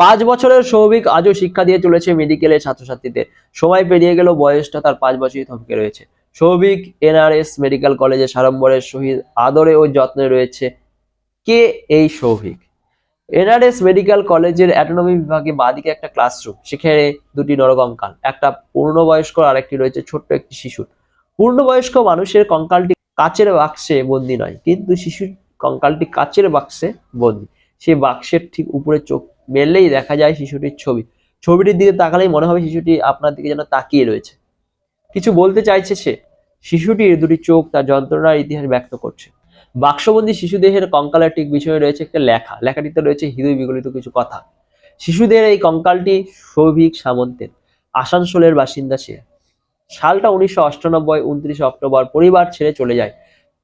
পাঁচ বছরের সৌভিক আজও শিক্ষা দিয়ে চলেছে মেডিকেলের ছাত্রছাত্রীদের সময় পেরিয়ে গেল বয়সটা তার পাঁচ বছরই থমকে রয়েছে। সৌভিক এনআরএস মেডিকেল কলেজে সাড়ম্বরের সহিত আদরে ও যত্নে রয়েছে কে এই সৌভিক? এনআরএস মেডিকেল কলেজের অ্যাটোনমি বিভাগে বাদিকে একটা ক্লাসরুম সেখানে দুটি নরকঙ্কাল একটা পূর্ণবয়স্ক আর একটি রয়েছে ছোট্ট একটি শিশুর। পূর্ণবয়স্ক মানুষের কঙ্কালটি কাচের বাক্সে বন্দি নয়, কিন্তু শিশুর কঙ্কালটি কাচের বাক্সে বন্দি। সেই বাক্সের ঠিক উপরে চোখ মেললেই দেখা যায় শিশুটির ছবি। ছবিটির দিকে তাকালেই মনে হবে শিশুটি আপনার দিকে যেন তাকিয়ে রয়েছে। কিছু বলতে চাইছে সে। শিশুটির দুটি চোখ তার যন্ত্রণার ইতিহাস ব্যক্ত করছে। বাক্সবন্দি শিশুদেহের ঠিক পিছনে রয়েছে একটা লেখা। লেখাটিতে রয়েছে হৃদয় বিগলিত কিছু কথা। শিশুদের এই কঙ্কালটি সৌভিক সামন্তের, আসানসোলের বাসিন্দা সে। সালটা উনিশশো অষ্টানব্বই, উনত্রিশে অক্টোবর, পরিবার ছেড়ে চলে যায়।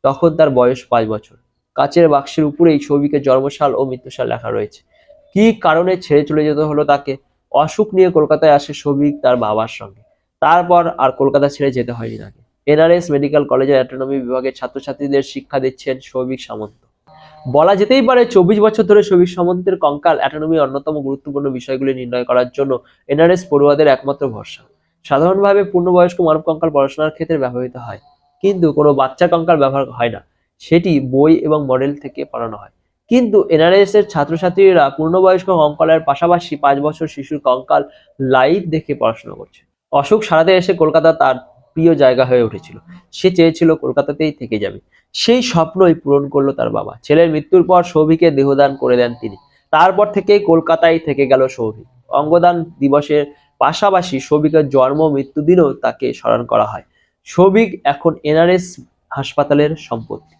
তখন তার বয়স পাঁচ বছর। কাচের বাক্সের উপরেই সৌভিকের জন্মসাল ও মৃত্যুসাল লেখা রয়েছে। কি কারণে ছেড়ে চলে যেতে হলো তাকে? অসুখ নিয়ে কলকাতায় আসে সৌভিক তার বাবার সঙ্গে। তারপর আর কলকাতা ছেড়ে যেতে হয়নি তাকে। এনআরএস মেডিকেল কলেজের অ্যাটোনমি বিভাগের ছাত্রছাত্রীদের শিক্ষা দিচ্ছেন সৌভিক সামন্ত। বলা যেতেই পারে চব্বিশ বছর ধরে সৌভিক সামন্তের কঙ্কাল অ্যাটোনমি অন্যতম গুরুত্বপূর্ণ বিষয়গুলি নির্ণয় করার জন্য এনআরএস পড়ুয়াদের একমাত্র ভরসা। সাধারণভাবে পূর্ণবয়স্ক মানব কঙ্কাল পড়াশোনার ক্ষেত্রে ব্যবহৃত হয়। কিন্তু কোনো বাচ্চা কঙ্কাল ব্যবহার হয় না। সেটি বই এবং মডেল থেকে পড়ানো হয়। কিন্তু এনআরএস এর ছাত্রছাত্রীরা পূর্ণবয়স্ক কঙ্কালের পাশাপাশি পাঁচ বছর শিশুর কঙ্কাল লাইভ দেখে পড়াশোনা করছে। অশোক সারাতে এসে কলকাতা তার প্রিয় জায়গা হয়ে উঠেছিল। সে চেয়েছিল কলকাতাতেই থেকে যাবে। সেই স্বপ্নই পূরণ করল তার বাবা। ছেলের মৃত্যুর পর সৌভিকে দেহদান করে দেন তিনি। তারপর থেকেই কলকাতায় থেকে গেল সৌভিক। অঙ্গদান দিবসের পাশাপাশি সৌভিকের জন্ম মৃত্যুদিনও তাকে স্মরণ করা হয়। সৌভিক এখন এনআরএস হাসপাতালের সম্পত্তি।